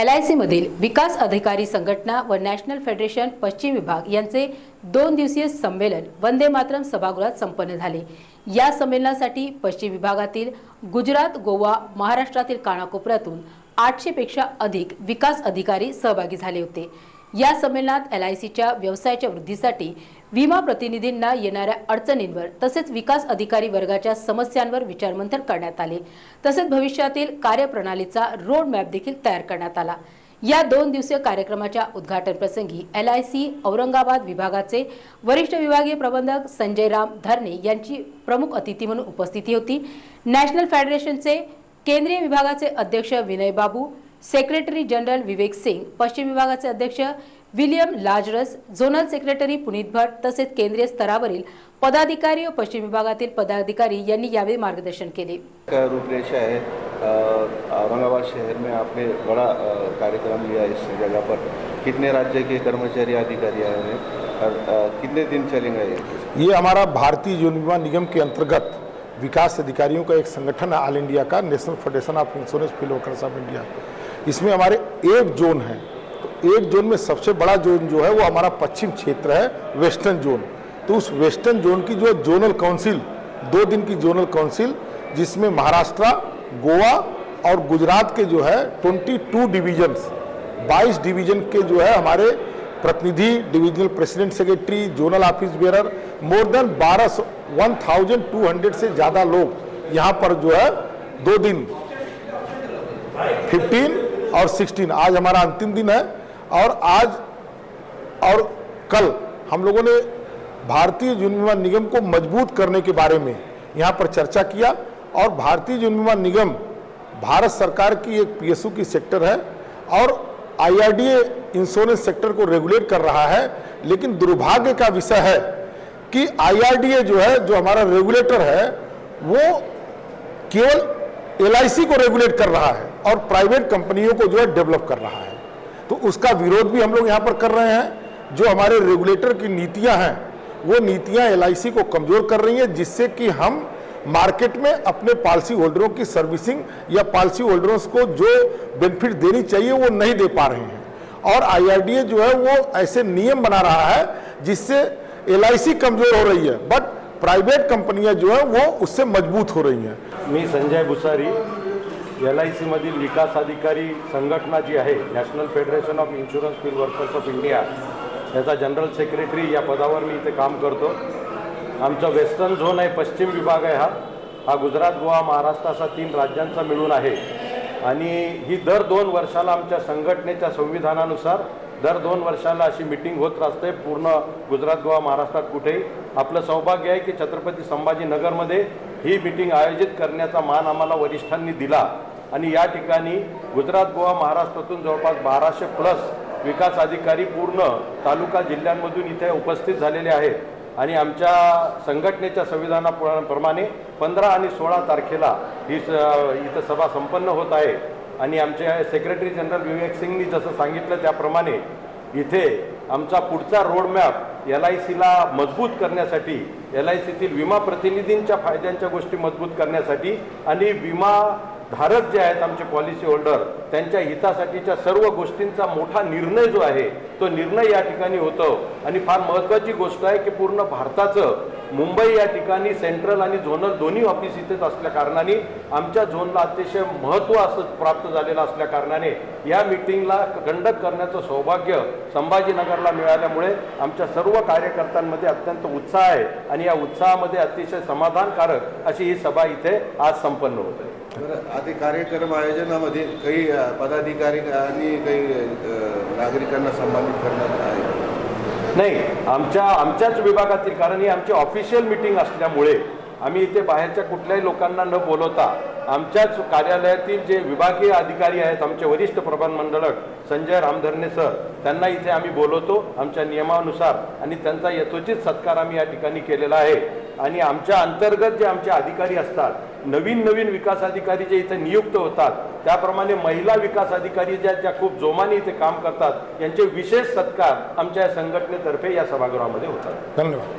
L I सीमधील विकास अधिकारी संघटना व नॅशनल फेडरेशन पश्चिम विभाग यांचे दोन दिवसीय संमेलन वंदे मातरम सभागृहात संपन्न झाले. या संमेलनासाठी पश्चिम विभागातील गुजरात गोवा महाराष्ट्रातील कानाकोपऱ्यातून आठशे पेक्षा अधिक विकास अधिकारी सहभागी झाले होते. या संमेलनात एल आय सीच्या व्यवसायाच्या वृद्धीसाठी विमा प्रतिनिधींना येणाऱ्या अडचणींवर तसेच विकास अधिकारी वर्गाच्या समस्यांवर विचारमंथन करण्यात आले. तसेच भविष्यातील कार्यप्रणालीचा रोड मॅप देखील तयार करण्यात आला. या दोन दिवसीय कार्यक्रमाच्या उद्घाटन प्रसंगी एल आय सी औरंगाबाद विभागाचे वरिष्ठ विभागीय प्रबंधक संजय राम धरणे यांची प्रमुख अतिथी म्हणून उपस्थिती होती. नॅशनल फेडरेशनचे केंद्रीय विभागाचे अध्यक्ष विनय बाबू सेक्रेटरी जनरल विवेक सिंग पश्चिम विभागाचे अध्यक्ष William Lazarus zonal secretary Puneet Bhat तसेच केंद्रीय स्तरावरील पदाधिकारी व पश्चिम विभागातील पदाधिकारी यांनी यावेळी मार्गदर्शन केले. है औरंगाबाद शहर में आपने बड़ा कार्यक्रम लिया इस जगह पर. कितने राज्य के कर्मचारी अधिकारी आए हैं? और कितने दिन चलेंगे ये? ये हमारा भारतीय जीवन बीमा निगम के अंतर्गत विकास अधिकारियों का एक संगठन है ऑल इंडिया का national federation of insurance field workers of India. इसमें हमारे एक जोन है एक जोन में सबसे बड़ा जोन जो है वो हमारा पश्चिम क्षेत्र है, वेस्टर्न जोन। तो उस वेस्टर्न जोन की जो जोनल काउंसिल, दो दिन की जोनल काउंसिल, जिसमें महाराष्ट्र, गोवा और गुजरात के जो है 22 डिविजन्स 22 डिवीज़न के जो है हमारे प्रतिनिधि, divisional president secretary, zonal office bearer, more than बारह वन थाउज़ेंड टू हंड्रेड से ज़्यादा लोग यहाँ पर जो है दो दिन 15 और 16 आज हमारा अंतिम दिन है। और आज और कल हम लोगों ने भारतीय जीवन बीमा निगम को मज़बूत करने के बारे में यहाँ पर चर्चा किया और भारतीय जीवन बीमा निगम भारत सरकार की एक पीएसयू की सेक्टर है और आईआरडीए इंश्योरेंस सेक्टर को रेगुलेट कर रहा है। लेकिन दुर्भाग्य का विषय है कि आईआरडीए जो है, जो हमारा रेगुलेटर है, वो केवल LIC को रेगुलेट कर रहा है और प्राइवेट कंपनियों को जो है डेवलप कर रहा है। तो उसका विरोध भी हम लोग यहाँ पर कर रहे हैं। जो हमारे रेगुलेटर की नीतियाँ हैं, वो नीतियाँ एलआईसी को कमज़ोर कर रही हैं, जिससे कि हम मार्केट में अपने पॉलिसी होल्डरों की सर्विसिंग या पॉलिसी होल्डरों को जो बेनिफिट देनी चाहिए, वो नहीं दे पा रहे हैं। और आईआरडीए जो है, वो ऐसे नियम बना रहा है, जिससे LIC कमज़ोर हो रही है बट प्राइवेट कंपनियाँ जो है, वो उससे मज़बूत हो रही हैं। मैं संजय भुसारी एल आय सीमधील विकास अधिकारी संघटना जी आहे national federation of insurance field workers of India याचा जनरल सेक्रेटरी या पदावर मी इथे काम करतो. आमचा वेस्टर्न झोन आहे पश्चिम विभाग आहे हा. हा गुजरात गोवा महाराष्ट्र असा तीन राज्यांचा मिळून आहे. आणि ही दर दोन वर्षाला आमच्या संघटनेच्या संविधानानुसार दर दोन वर्षाला अशी मिटिंग होत असते. पूर्ण गुजरात गोवा महाराष्ट्रात कुठेही. आपलं सौभाग्य आहे की छत्रपती संभाजीनगरमध्ये ही मिटिंग आयोजित करण्याचा मान आम्हाला वरिष्ठांनी दिला. आणि या ठिकाणी गुजरात गोवा महाराष्ट्रातून जवळपास बाराशे प्लस विकास अधिकारी पूर्ण तालुका जिल्ह्यांमधून इथे उपस्थित झालेले आहेत. आणि आमच्या संघटनेच्या संविधानाप्रमाणे पंधरा आणि सोळा तारखेला ही स इथं सभा संपन्न होत आहे. आणि आमचे सेक्रेटरी जनरल विवेक सिंगनी जसं सांगितलं त्याप्रमाणे इथे आमचा पुढचा रोडमॅप एल आय सीला मजबूत करण्यासाठी एल आय सीतील विमा प्रतिनिधींच्या फायद्यांच्या गोष्टी मजबूत करण्यासाठी आणि विमा धारक जे आहेत आमचे पॉलिसी होल्डर त्यांच्या हितासाठीच्या सर्व गोष्टींचा मोठा निर्णय जो आहे तो निर्णय या ठिकाणी होतो. आणि फार महत्त्वाची गोष्ट आहे की पूर्ण भारताचं मुंबई या ठिकाणी सेंट्रल आणि झोनल दोन्ही ऑफिस इथेच असल्या कारणाने आमच्या झोनला अतिशय महत्त्व असं प्राप्त झालेलं असल्या कारणाने या मिटिंगला कंडक्ट करण्याचं सौभाग्य संभाजीनगरला मिळाल्यामुळे आमच्या सर्व कार्यकर्त्यांमध्ये अत्यंत उत्साह आहे. आणि या उत्साहामध्ये अतिशय समाधानकारक अशी ही सभा इथे आज संपन्न होत आहे. बरं आधी कार्यक्रम आयोजनामध्ये काही पदाधिकारी आणि काही नागरिकांना सन्मानित करण्यात आहे. नाही आमच्या आमच्याच विभागातील कारण ही आमची ऑफिशियल मिटिंग असल्यामुळे आम्ही इथे बाहेरच्या कुठल्याही लोकांना न बोलवता आमच्याच कार्यालयातील जे विभागीय अधिकारी आहेत, आमचे वरिष्ठ प्रबंध मंडळक संजय रामधरणे सर, त्यांना इथे आम्ही बोलवतो आमच्या यथोचित सत्कार आम्ही या ठिकाणी केलेला आहे. अंतर्गत जे आमचे अधिकारी असतात, नवीन नवीन विकास अधिकारी जे इथे नियुक्त होतात, त्याप्रमाणे महिला विकास अधिकारी ज्या ज्या खूप जोमाने इथे काम करतात, यांचे विशेष सत्कार आमच्या संघटनेतर्फे या सभागृहामध्ये होतात. धन्यवाद.